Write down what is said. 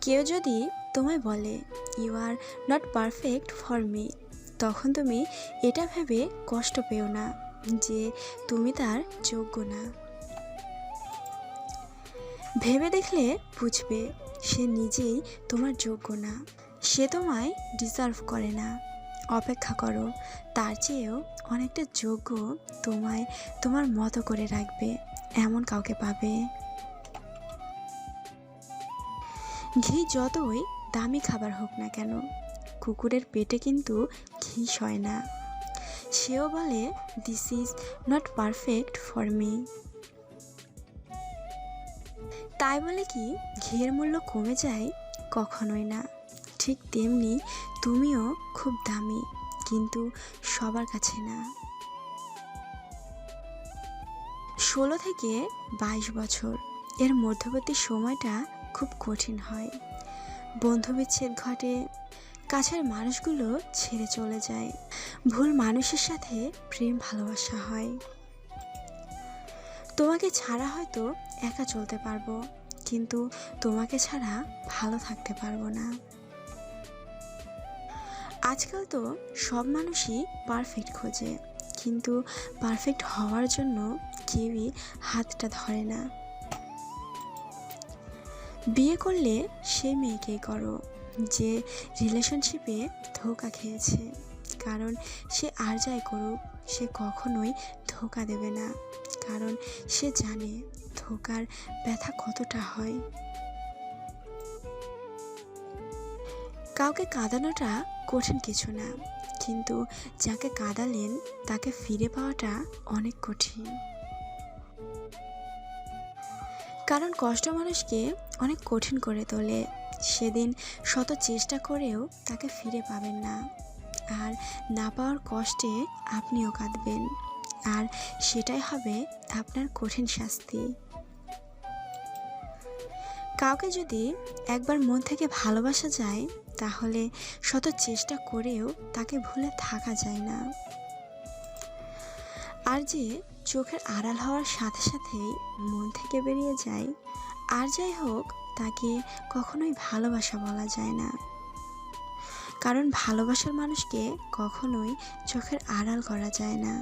কেউ যদি তোমায় বলে you are not perfect for me তখন তুমি এটা ভেবে কষ্ট পেও না যে তুমি তার যোগ্য না। ভেবে দেখলে বুঝবে সে নিজেই তোমার যোগ্য না। সে তোমায় ডিজার্ভ করে না। অপেক্ষা করো, তার চেয়েও অনেকটা যোগ্য তোমায় তোমার মতো করে রাখবে, এমন কাউকে পাবে। ঘি যতই দামি খাবার হোক না কেন, কুকুরের পেটে কিন্তু ঘি সয় না। সেও বলে this is not perfect for me তাই বলে কি, ঘিয়ের মূল্য কমে যায় কখনোই না। ঠিক তেমনি তুমিও খুব দামি, কিন্তু সবার কাছে না। ষোলো থেকে বাইশ বছর, এর মধ্যবর্তী সময়টা খুব কঠিন হয়। বন্ধুবিচ্ছেদ ঘটে, কাছের মানুষগুলো ছেড়ে চলে যায়। ভুল মানুষের সাথে প্রেম ভালোবাসা হয়। তোমাকে ছাড়া হয়তো একা চলতে পারব, কিন্তু তোমাকে ছাড়া ভালো থাকতে পারব না। আজকাল তো সব মানুষই পারফেক্ট খোঁজে, কিন্তু পারফেক্ট হওয়ার জন্য কেউই হাতটা ধরে না। বিয়ে করলে সে মেয়েকেই করো, যে রিলেশনশিপে ধোকা খেয়েছে। কারণ সে আর যাই করুক, সে কখনোই ধোকা দেবে না। কারণ সে জানে ধোকার ব্যথা কতটা হয়। কাউকে কাঁদানোটা কঠিন কিছু না, কিন্তু যাকে কাঁদালেন তাকে ফিরে পাওয়াটা অনেক কঠিন। কারণ কষ্ট মানুষকে অনেক কঠিন করে তোলে। সেদিন শত চেষ্টা করেও তাকে ফিরে পাবেন না। আর না পাওয়ার কষ্টে আপনিও কাঁদবেন। আর সেটাই হবে আপনার কঠিন শাস্তি। কাউকে যদি একবার মন থেকে ভালোবাসা যায়, তাহলে শত চেষ্টা করেও তাকে ভুলে থাকা যায় না। আর যে চোখের আড়াল হওয়ার সাথে সাথেই মন থেকে বেরিয়ে যায়। আর যাই হোক, তাকে কখনোই ভালোবাসা বলা যায় না। কারণ ভালোবাসার মানুষকে কখনোই চোখের আড়াল করা যায় না।